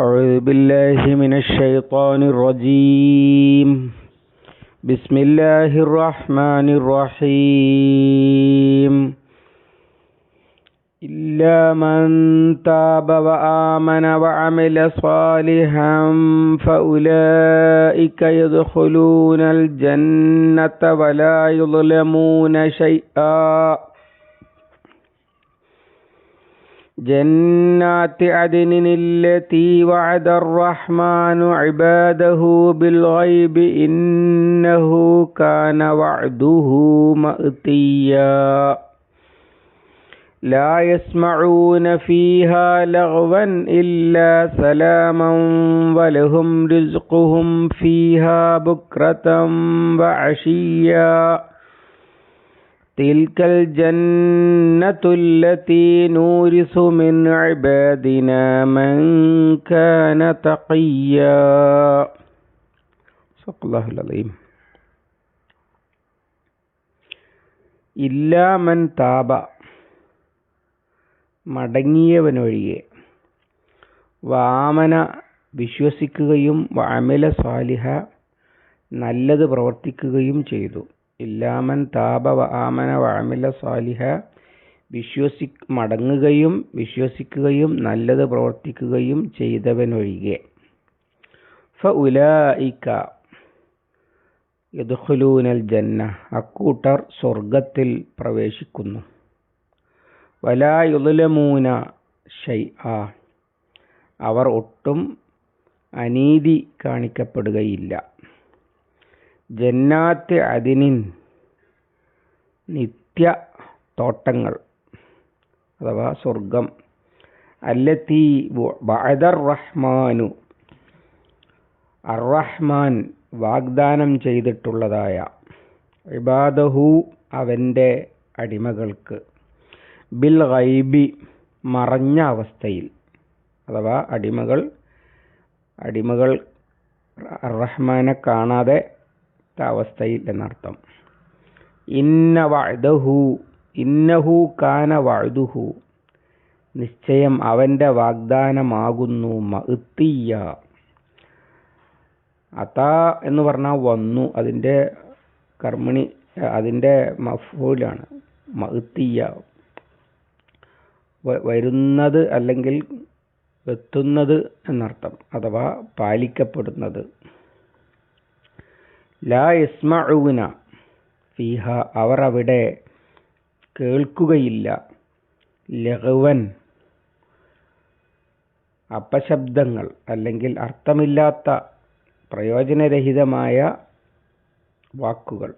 أعوذ بالله من الشيطان الرجيم بسم الله الرحمن الرحيم إلا من تاب وآمن وعمل صالحا فأولئك يدخلون الجنة ولا يظلمون شيئا جنات عدن التي وعد الرحمن عباده بالغيب إنه كان وعده مأتيا. لا يسمعون فيها لغوا إلا سلاما ولهم رزقهم فيها بكرة وعشيا. تلك الجنة التي نورث من عبادنا من كان تقيا صدق الله العظيم ഇല്ലാ മൻ താപ മടങ്ങിയവനൊഴികെ വാമന വിശ്വസിക്കുകയും വാമല സാലിഹ നല്ലത് പ്രവർത്തിക്കുകയും ചെയ്തു ഇല്ലാമൻ താപ ആമന വാമില സാലിഹ. വിശ്വസി മടങ്ങുകയും വിശ്വസിക്കുകയും നല്ലത് പ്രവർത്തിക്കുകയും ചെയ്തവനൊഴികെ. ഫ ഉലായിക്ക യദുഹുലൂനൽ ജന്ന. അക്കൂട്ടർ സ്വർഗത്തിൽ പ്രവേശിക്കുന്നു. വലായുലമൂന ഷൈ ആ അവർ ഒട്ടും അനീതി കാണിക്കപ്പെടുകയില്ല. ജന്നാത്ത് അതിനിൻ നിത്യ തോട്ടങ്ങൾ അഥവാ സ്വർഗം. അല്ലത്തി ബഅദർ റഹ്മാനു അറഹ്മാൻ വാഗ്ദാനം ചെയ്തിട്ടുള്ളതായ ഇബാദഹു അവന്റെ അടിമകൾക്ക് ബിൽ ഗൈബി മറഞ്ഞ അവസ്ഥയിൽ അഥവാ അടിമകൾ അടിമകൾ റഹ്മാനെ കാണാതെ അവസ്ഥയിൽ എന്നർത്ഥം. ഇന്ന വഴുതഹു ഇന്നഹു കാന വഴുതുഹു നിശ്ചയം അവന്റെ വാഗ്ദാനമാകുന്നു മഹത്തിയ അതാ എന്ന് പറഞ്ഞാൽ വന്നു അതിന്റെ കർമ്മിണി അതിന്റെ മഫൂലാണ് മഹത്തിയ വരുന്നത് അല്ലെങ്കിൽ എത്തുന്നത് എന്നർത്ഥം അഥവാ പാലിക്കപ്പെടുന്നത്. ലാ യസ്മഊന ഫീഹ അവർ അവിടെ കേൾക്കുകയില്ല. ലഹുവൻ. അപശബ്ദങ്ങൾ അല്ലെങ്കിൽ അർത്ഥമില്ലാത്ത പ്രയോജനരഹിതമായ വാക്കുകൾ.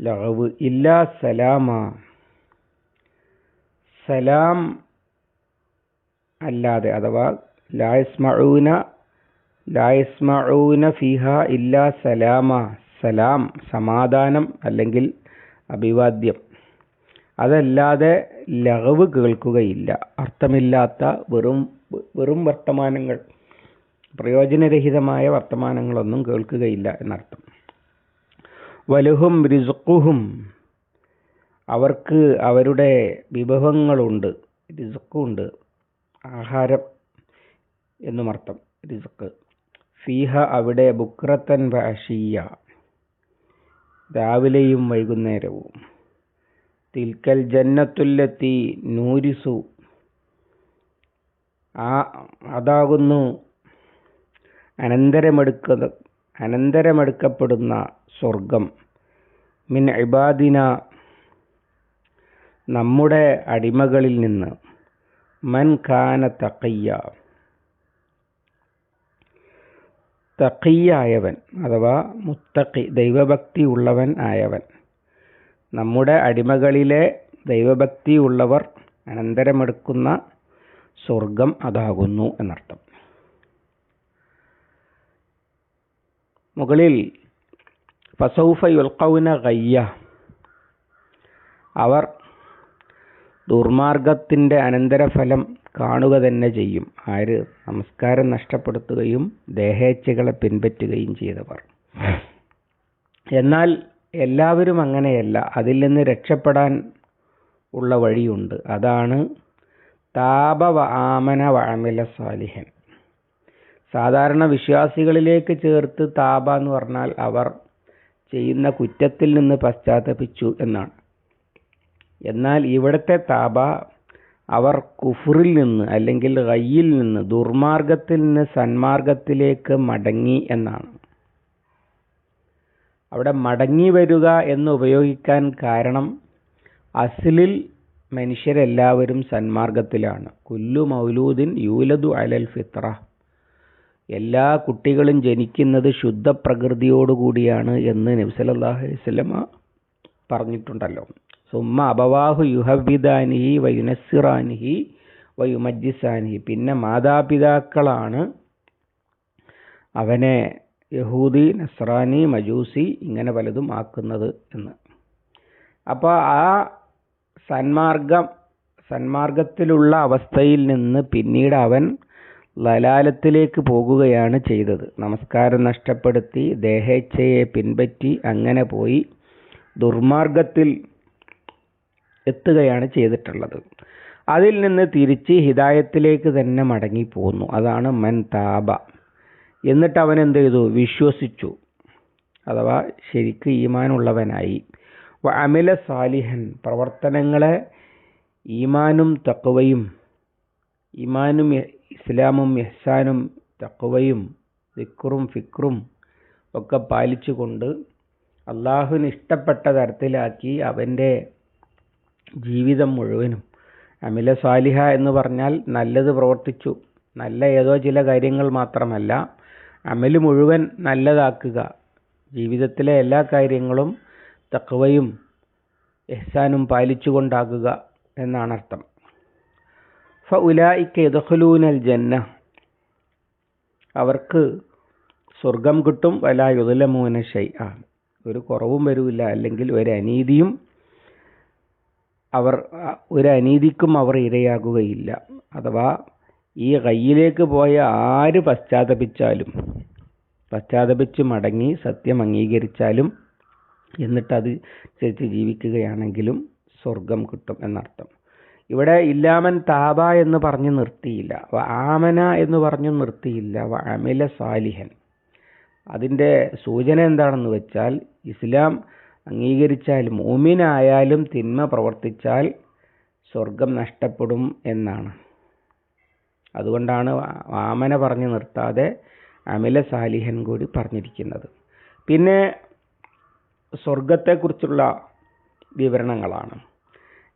ലഹവ് ഇല്ലാ സലാമ. സലാം അല്ലാതെ അഥവാ ലായസ്മഊന ലായസ്മഊന ഫിഹ ഇല്ലാ സലാമ. സലാം സമാധാനം അല്ലെങ്കിൽ അഭിവാദ്യം. അതല്ലാതെ ലഹവ് കേൾക്കുകയില്ല. അർത്ഥമില്ലാത്ത വെറും വെറും വർത്തമാനങ്ങൾ പ്രയോജനരഹിതമായ വർത്തമാനങ്ങളൊന്നും കേൾക്കുകയില്ല എന്നർത്ഥം. വലുഹും റിസുക്കുഹും അവർക്ക് അവരുടെ വിഭവങ്ങളുണ്ട് റിസുക്കുണ്ട് ആഹാരം എന്നുമർത്ഥം റിസുക്ക് ഫീഹ അവിടെ ബുക്രത്തൻ വാഷിയ രാവിലെയും വൈകുന്നേരവും. തിൽക്കൽ ജന്നത്തുല്ലത്തി നൂരിസു. ആ അതാകുന്നു അനന്തരമെടുക്ക അനന്തരമെടുക്കപ്പെടുന്ന സ്വർഗം മിൻ ഇബാദിന നമ്മുടെ അടിമകളിൽ നിന്ന്. മൻ ഖാന തക്കയ്യ തഖിയായവൻ അഥവാ മുത്തഖി ദൈവഭക്തി ഉള്ളവൻ ആയവൻ. നമ്മുടെ അടിമകളിലെ ദൈവഭക്തി ഉള്ളവർ അനന്തരമെടുക്കുന്ന സ്വർഗം അതാകുന്നു എന്നർത്ഥം. മുകളിൽ ഫസൗഫ യുൽക്കൗന കയ്യ അവർ ദുർമാർഗത്തിന്റെ അനന്തരഫലം കാണുക തന്നെ ചെയ്യും. ആര് നമസ്കാരം നഷ്ടപ്പെടുത്തുകയും ദേഹേച്ഛകളെ പിൻപറ്റുകയും ചെയ്തവർ. എന്നാൽ എല്ലാവരും അങ്ങനെയല്ല. അതിൽ നിന്ന് രക്ഷപ്പെടാൻ ഉള്ള വഴിയുണ്ട്. അതാണ് താപവ ആമന വാമില സാലിഹൻ. സാധാരണ വിശ്വാസികളിലേക്ക് ചേർത്ത് താപ എന്ന് പറഞ്ഞാൽ അവർ ചെയ്യുന്ന കുറ്റത്തിൽ നിന്ന് പശ്ചാത്തപിച്ചു എന്നാണ്. എന്നാൽ ഇവിടുത്തെ താപ അവർ കുഫറിൽ നിന്ന് അല്ലെങ്കിൽ ഗയ്യിൽ നിന്ന് ദുർമാർഗത്തിൽ നിന്ന് സന്മാർഗത്തിലേക്ക് മടങ്ങി എന്നാണ്. അവിടെ മടങ്ങി വരിക എന്ന് ഉപയോഗിക്കാൻ കാരണം അസിലിൽ മനുഷ്യരെല്ലാവരും സന്മാർഗത്തിലാണ്. കുല്ലു മൗലൂദിൻ യൂലദു അലൽ ഫിത്ര. എല്ലാ കുട്ടികളും ജനിക്കുന്നത് ശുദ്ധ പ്രകൃതിയോടുകൂടിയാണ് എന്ന് നബ്സലല്ലാഹു അലൈഹി വസല്ലമ പറഞ്ഞിട്ടുണ്ടല്ലോ. സുമ്മ അബവാഹു യുഹബിദാനിഹി വയുനസിറാനിഹി വയുമജ്ജിസാനിഹി. പിന്നെ മാതാപിതാക്കളാണ് അവനെ യഹൂദി നസ്രാനി മജൂസി ഇങ്ങനെ പലതും ആക്കുന്നത് എന്ന്. അപ്പോൾ ആ സന്മാർഗം സന്മാർഗത്തിലുള്ള അവസ്ഥയിൽ നിന്ന് പിന്നീട് അവൻ ലലാലത്തിലേക്ക് പോകുകയാണ് ചെയ്തത്. നമസ്കാരം നഷ്ടപ്പെടുത്തി ദേഹേച്ഛയെ പിൻപറ്റി അങ്ങനെ പോയി. ദുർമാർഗത്തിൽ എത്തുകയാണ് ചെയ്തിട്ടുള്ളത്. അതിൽ നിന്ന് തിരിച്ച് ഹിദായത്തിലേക്ക് തന്നെ മടങ്ങി പോന്നു അതാണ് മൻ താപ എന്നിട്ട് അവൻ എന്ത് ചെയ്തു? വിശ്വസിച്ചു. അഥവാ ശരിക്ക് ഈമാനുള്ളവനായി. അമില സാലിഹൻ. പ്രവർത്തനങ്ങളെ ഈമാനും തക്കവയും ഈമാനും ഇസ്ലാമും ഇഹ്സാനും തക്കവയും ദിക്റും ഫിക്റും ഒക്കെ പാലിച്ചുകൊണ്ട് അള്ളാഹുവിന് ഇഷ്ടപ്പെട്ട തരത്തിലാക്കി അവന്റെ ജീവിതം മുഴുവനും. അമില സ്വാലിഹ എന്ന് പറഞ്ഞാൽ നല്ലത് പ്രവർത്തിച്ചു. നല്ല ഏതോ ചില കാര്യങ്ങൾ മാത്രമല്ല അമൽ മുഴുവൻ നല്ലതാക്കുക. ജീവിതത്തിലെ എല്ലാ കാര്യങ്ങളും തക്കവയും എഹ്സാനും പാലിച്ചുകൊണ്ടാകുക എന്നാണ് അർത്ഥം. ഫ ഉലായിക്ക യദഖലൂനൽ ജന്ന. അവർക്ക് സ്വർഗം കിട്ടും വല യുദലമൂന ഷൈ ഒരു കുറവും വരില്ല അല്ലെങ്കിൽ ഒരു അനീതിയും അവർ ഒരു അനീതിക്കും അവർ ഇരയാകുകയില്ല. അഥവാ ഈ കയ്യിലേക്ക് പോയ ആര് പശ്ചാത്തപിച്ചാലും പശ്ചാത്തപിച്ച് മടങ്ങി സത്യം അംഗീകരിച്ചാലും എന്നിട്ട് അത് ജീവിക്കുകയാണെങ്കിലും സ്വർഗം കിട്ടും എന്നർത്ഥം. ഇവിടെ ഇല്ലാമൻ താബ എന്ന് പറഞ്ഞ് നിർത്തിയില്ല. ആമന എന്ന് പറഞ്ഞു നിർത്തിയില്ല. അമില സാലിഹൻ. അതിന്റെ സൂചന എന്താണെന്ന് വെച്ചാൽ ഇസ്ലാം അംഗീകരിച്ചാൽ മൂമിനായാലും തിന്മ പ്രവർത്തിച്ചാൽ സ്വർഗം നഷ്ടപ്പെടും എന്നാണ്. അതുകൊണ്ടാണ് വാമന പറഞ്ഞു നിർത്താതെ അമില സാലിഹൻ കൂടി പറഞ്ഞിരിക്കുന്നത്. പിന്നെ സ്വർഗത്തെക്കുറിച്ചുള്ള വിവരണങ്ങളാണ്.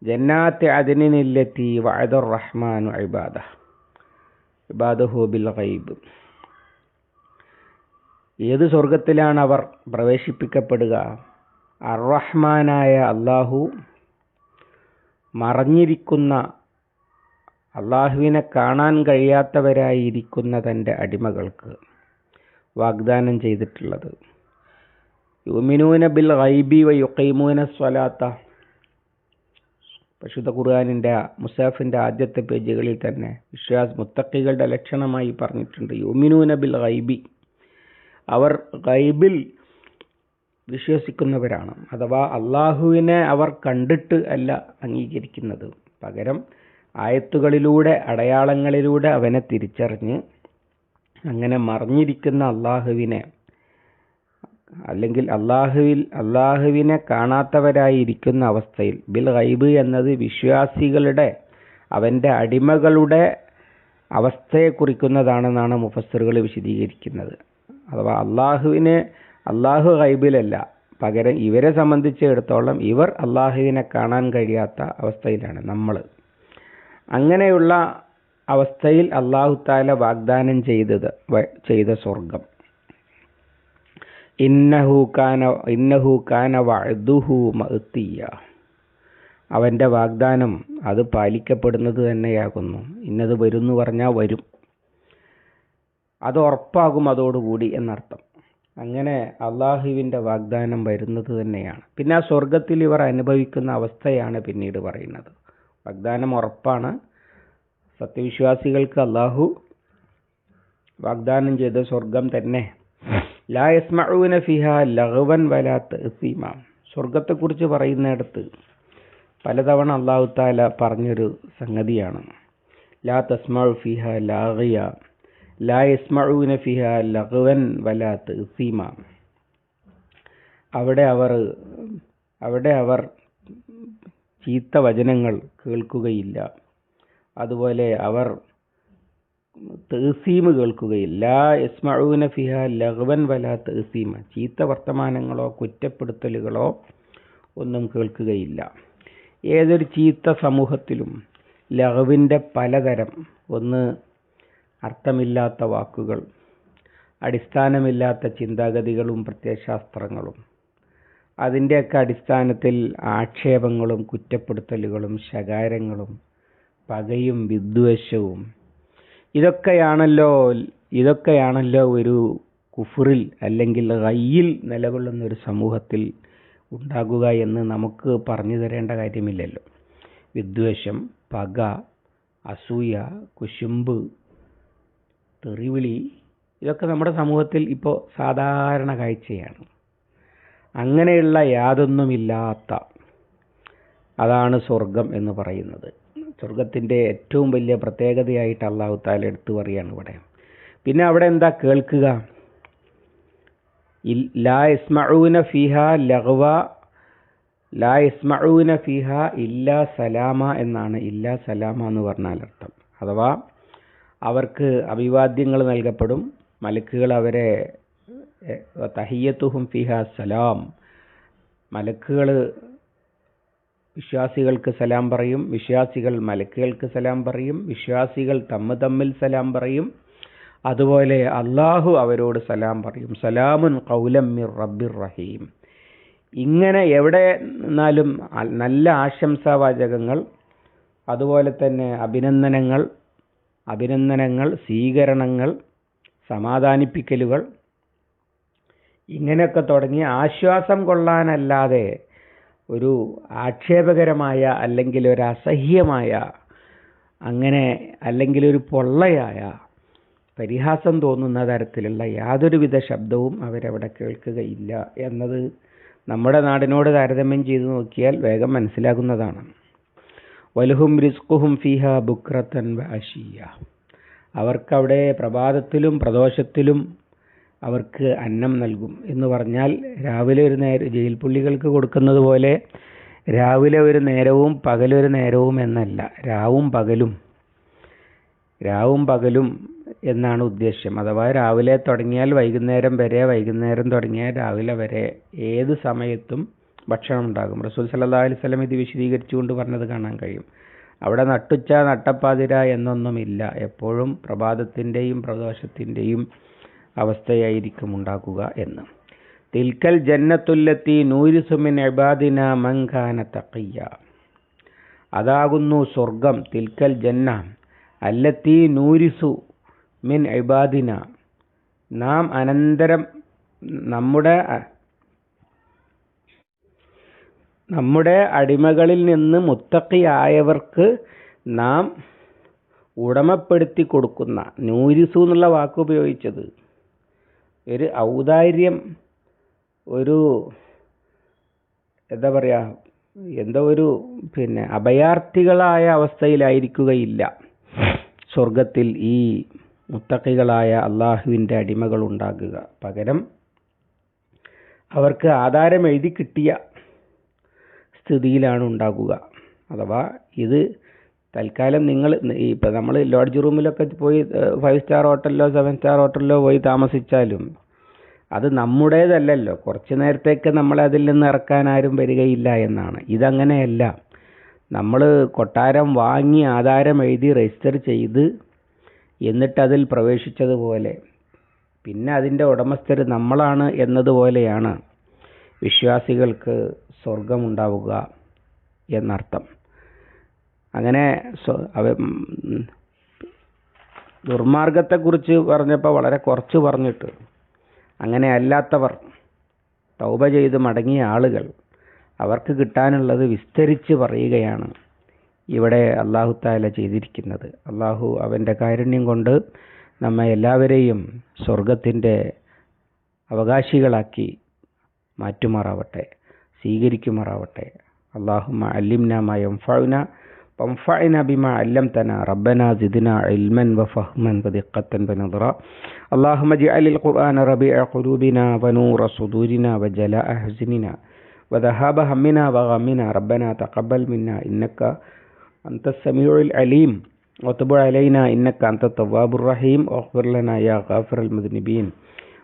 ജന്നാത്ത് അതിനില്ലെത്തി വഅദുർ റഹ്മാനു ഇബാദ. ഇബാദഹു ബിൽ ഗൈബ്. ഏത് സ്വർഗത്തിലാണ് അവർ പ്രവേശിപ്പിക്കപ്പെടുക? അർറഹ്മാനായ അള്ളാഹു മറഞ്ഞിരിക്കുന്ന അള്ളാഹുവിനെ കാണാൻ കഴിയാത്തവരായിരിക്കുന്ന തന്റെ അടിമകൾക്ക് വാഗ്ദാനം ചെയ്തിട്ടുള്ളത്. യുമിനൂന ബിൽ ഐബി വ യുക്കൈമൂന സ്വലാത്ത. പരിശുദ്ധ ഖുർആാനിന്റെ മുസാഫിന്റെ ആദ്യത്തെ പേജുകളിൽ തന്നെ വിശ്വാസ് മുത്തക്കികളുടെ ലക്ഷണമായി പറഞ്ഞിട്ടുണ്ട്. യുമിനൂന ബിൽ ഐബി അവർ ഗൈബിൽ വിശ്വസിക്കുന്നവരാണ്. അഥവാ അള്ളാഹുവിനെ അവർ കണ്ടിട്ട് അല്ല അംഗീകരിക്കുന്നത്. പകരം ആയത്തുകളിലൂടെ അടയാളങ്ങളിലൂടെ അവനെ തിരിച്ചറിഞ്ഞ് അങ്ങനെ മറിഞ്ഞിരിക്കുന്ന അള്ളാഹുവിനെ അല്ലെങ്കിൽ അള്ളാഹുവിൽ അള്ളാഹുവിനെ കാണാത്തവരായിരിക്കുന്ന അവസ്ഥയിൽ ബിൽ ഗൈബ് എന്നത് വിശ്വാസികളുടെ അവന്റെ അടിമകളുടെ അവസ്ഥയെ കുറിക്കുന്നതാണെന്നാണ് മുഫസ്സിറുകൾ വിശദീകരിക്കുന്നത്. അഥവാ അള്ളാഹുവിനെ അള്ളാഹു ഹൈബിലല്ല പകരം ഇവരെ സംബന്ധിച്ചിടത്തോളം ഇവർ അള്ളാഹുവിനെ കാണാൻ കഴിയാത്ത അവസ്ഥയിലാണ് നമ്മൾ. അങ്ങനെയുള്ള അവസ്ഥയിൽ അള്ളാഹു താല വാഗ്ദാനം ചെയ്തത് ചെയ്ത സ്വർഗം ഇന്നഹൂക്കാന ഇന്നഹൂക്കാന മഅ്തിയ അവന്റെ വാഗ്ദാനം അത് പാലിക്കപ്പെടുന്നത് തന്നെയാകുന്നു. ഇന്നത് എന്ന് പറഞ്ഞാൽ വരും. അത് ഉറപ്പാകും അതോടുകൂടി എന്നർത്ഥം. അങ്ങനെ അള്ളാഹുവിന്റെ വാഗ്ദാനം വരുന്നത് തന്നെയാണ്. പിന്നെ ആ സ്വർഗത്തിൽ ഇവർ അനുഭവിക്കുന്ന അവസ്ഥയാണ് പിന്നീട് പറയുന്നത്. വാഗ്ദാനം ഉറപ്പാണ്. സത്യവിശ്വാസികൾക്ക് അള്ളാഹു വാഗ്ദാനം ചെയ്ത സ്വർഗം തന്നെ. ലാ യസ്മഊന ഫിഹ ലഹവൻ വലാ സീമ സ്വർഗത്തെക്കുറിച്ച് പറയുന്നിടത്ത് പലതവണ അള്ളാഹു താല പറഞ്ഞൊരു സംഗതിയാണ്. ലാ തസ്മഉ ഫിഹ ലാഗിയ. ലാ യസ്മഊന വലാ അവിടെ അവർ അവിടെ അവർ ചീത്ത വചനങ്ങൾ കേൾക്കുകയില്ല. അതുപോലെ അവർ തേസീമ് കേൾക്കുകയില്ല. ലാ യസ്മഊന ഫിഹ ലഗ്വൻ വലാ തേസീമ ചീത്ത വർത്തമാനങ്ങളോ കുറ്റപ്പെടുത്തലുകളോ ഒന്നും കേൾക്കുകയില്ല. ഏതൊരു ചീത്ത സമൂഹത്തിലും ലഹവിന്റെ പലതരം ഒന്ന് അർത്ഥമില്ലാത്ത വാക്കുകൾ അടിസ്ഥാനമില്ലാത്ത ചിന്താഗതികളും പ്രത്യയശാസ്ത്രങ്ങളും അതിന്റെയൊക്കെ അടിസ്ഥാനത്തിൽ ആക്ഷേപങ്ങളും കുറ്റപ്പെടുത്തലുകളും ശകാരങ്ങളും പകയും വിദ്വേഷവും. ഇതൊക്കെയാണല്ലോ ഇതൊക്കെയാണല്ലോ ഒരു കുഫറിൽ അല്ലെങ്കിൽ റയ്യിൽ നിലകൊള്ളുന്ന ഒരു സമൂഹത്തിൽ ഉണ്ടാകുക എന്ന് നമുക്ക് പറഞ്ഞു തരേണ്ട കാര്യമില്ലല്ലോ. വിദ്വേഷം പക അസൂയ കുശുമ്പ് തെറിവിളി ഇതൊക്കെ നമ്മുടെ സമൂഹത്തിൽ ഇപ്പോൾ സാധാരണ കാഴ്ചയാണ്. അങ്ങനെയുള്ള യാതൊന്നുമില്ലാത്ത അതാണ് സ്വർഗം എന്ന് പറയുന്നത്. സ്വർഗത്തിന്റെ ഏറ്റവും വലിയ പ്രത്യേകതയായിട്ട് അള്ളാഹു താല എടുത്തു പറയാണ് ഇവിടെ. പിന്നെ അവിടെ എന്താ കേൾക്കുക? ലാ ഇസ്മഊന ഫിഹ ലഹ്വ ലാ ഇസ്മഊന ഫിഹ ഇല്ലാ സലാമ എന്നാണ് ഇല്ലാ സലാമ എന്ന് പറഞ്ഞാൽ അർത്ഥം. അഥവാ അവർക്ക് അഭിവാദ്യങ്ങൾ നൽകപ്പെടും. മലക്കുകൾ അവരെ തഹിയത്തുഹും ഫിഹ സലാം. മലക്കുകൾ വിശ്വാസികൾക്ക് സലാം പറയും. വിശ്വാസികൾ മലക്കുകൾക്ക് സലാം പറയും. വിശ്വാസികൾ തമ്മ് തമ്മിൽ സലാം പറയും. അതുപോലെ അള്ളാഹു അവരോട് സലാം പറയും. സലാമുൻ കൗലം മിർ റബ്ബിർ റഹീം. ഇങ്ങനെ എവിടെ നിന്നാലും നല്ല ആശംസാവാചകങ്ങൾ അതുപോലെ തന്നെ അഭിനന്ദനങ്ങൾ അഭിനന്ദനങ്ങൾ സ്വീകരണങ്ങൾ സമാധാനിപ്പിക്കലുകൾ. ഇങ്ങനെയൊക്കെ തുടങ്ങി ആശ്വാസം കൊള്ളാനല്ലാതെ ഒരു ആക്ഷേപകരമായ അല്ലെങ്കിൽ ഒരു അസഹ്യമായ അങ്ങനെ അല്ലെങ്കിൽ ഒരു പൊള്ളയായ പരിഹാസം തോന്നുന്ന തരത്തിലുള്ള യാതൊരുവിധ ശബ്ദവും അവരവിടെ കേൾക്കുകയില്ല എന്നത് നമ്മുടെ നാടിനോട് താരതമ്യം ചെയ്തു നോക്കിയാൽ വേഗം മനസ്സിലാകുന്നതാണ്. വലുഹും റിസ്കുഹും ഫിഹ ബുക്രത്തൻ വാഷിയ അവർക്കവിടെ പ്രഭാതത്തിലും പ്രദോഷത്തിലും അവർക്ക് അന്നം നൽകും. എന്ന് പറഞ്ഞാൽ രാവിലെ ഒരു നേരം ജയിൽ പുള്ളികൾക്ക് കൊടുക്കുന്നത് പോലെ രാവിലെ ഒരു നേരവും പകലൊരു നേരവും എന്നല്ല രാവും പകലും. രാവും പകലും എന്നാണ് ഉദ്ദേശ്യം അഥവാ രാവിലെ തുടങ്ങിയാൽ വൈകുന്നേരം വരെ വൈകുന്നേരം തുടങ്ങിയാൽ രാവിലെ വരെ ഏത് സമയത്തും ഭക്ഷണം ഉണ്ടാകും റസൂൽ സല്ലാ അലൈഹി സ്വലം ഇത് വിശദീകരിച്ചുകൊണ്ട് പറഞ്ഞത് കാണാൻ കഴിയും. അവിടെ നട്ടുച്ച നട്ടപ്പാതിര എന്നൊന്നുമില്ല. എപ്പോഴും പ്രഭാതത്തിന്റെയും പ്രദോഷത്തിന്റെയും അവസ്ഥയായിരിക്കും ഉണ്ടാക്കുക എന്ന്. തിൽക്കൽ ജന്നത്തുല്ലത്തി നൂരിസുമിൻ എബാദിന മങ്കാന തക്കയ്യ അതാകുന്നു സ്വർഗം തിൽക്കൽ ജന്ന. അല്ലത്തി നൂരിസു മിൻ എബാദിന നാം അനന്തരം നമ്മുടെ നമ്മുടെ അടിമകളിൽ നിന്ന് മുത്തക്കിയായവർക്ക് നാം ഉടമപ്പെടുത്തി കൊടുക്കുന്ന നൂരിസു എന്നുള്ള വാക്ക് ഉപയോഗിച്ചത്. ഒരു ഔദാര്യം ഒരു എന്താ പറയുക എന്തോ ഒരു പിന്നെ അഭയാർത്ഥികളായ അവസ്ഥയിലായിരിക്കുകയില്ല. സ്വർഗത്തിൽ ഈ മുത്തക്കികളായ അള്ളാഹുവിന്റെ അടിമകൾ ഉണ്ടാകുക പകരം അവർക്ക് ആധാരം എഴുതി കിട്ടിയ സ്ഥിതിയിലാണ് ഉണ്ടാകുക. അഥവാ ഇത് തൽക്കാലം നിങ്ങൾ ഇപ്പം നമ്മൾ ലോഡ്ജ് റൂമിലൊക്കെ പോയി ഫൈവ് സ്റ്റാർ ഹോട്ടലിലോ സെവൻ സ്റ്റാർ ഹോട്ടലിലോ പോയി താമസിച്ചാലും അത് നമ്മുടേതല്ലല്ലോ. കുറച്ച് നേരത്തേക്ക് നമ്മളെ അതിൽ നിന്ന് ഇറക്കാൻ ആരും വരികയില്ല എന്നാണ്. ഇതങ്ങനെയല്ല. നമ്മൾ കൊട്ടാരം വാങ്ങി ആധാരം എഴുതി രജിസ്റ്റർ ചെയ്ത് എന്നിട്ടതിൽ പ്രവേശിച്ചതുപോലെ പിന്നെ അതിന്റെ ഉടമസ്ഥർ നമ്മളാണ് എന്നതുപോലെയാണ് വിശ്വാസികൾക്ക് സ്വർഗമുണ്ടാവുക എന്നർത്ഥം. അങ്ങനെ ദുർമാർഗത്തെക്കുറിച്ച് പറഞ്ഞപ്പോൾ വളരെ കുറച്ച് പറഞ്ഞിട്ട് അങ്ങനെ അല്ലാത്തവർ തൗബ ചെയ്ത് മടങ്ങിയ ആളുകൾ അവർക്ക് കിട്ടാനുള്ളത് വിസ്തരിച്ച് പറയുകയാണ് ഇവിടെ അള്ളാഹു താല ചെയ്തിരിക്കുന്നത്. അള്ളാഹു അവന്റെ കാരുണ്യം കൊണ്ട് നമ്മെ എല്ലാവരെയും സ്വർഗത്തിന്റെ അവകാശികളാക്കി മാറ്റുമാറാവട്ടെ. സ്വീകരിക്കുമാറാവട്ടെ അള്ളാഹുമ അല്ലിംന മയം ഫൗന وانفعنا بما علمتنا ربنا زدنا علما وفهما ودقة ونظرا اللهم اجعل القرآن ربيع قلوبنا ونور صدورنا وجلاء حزننا وذهاب همنا وغمنا ربنا تقبل منا إنك أنت السميع العليم وتب علينا إنك أنت التواب الرحيم واغفر لنا يا غافر المذنبين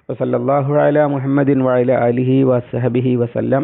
وصلى الله على محمد وعلى آله وصحبه وسلم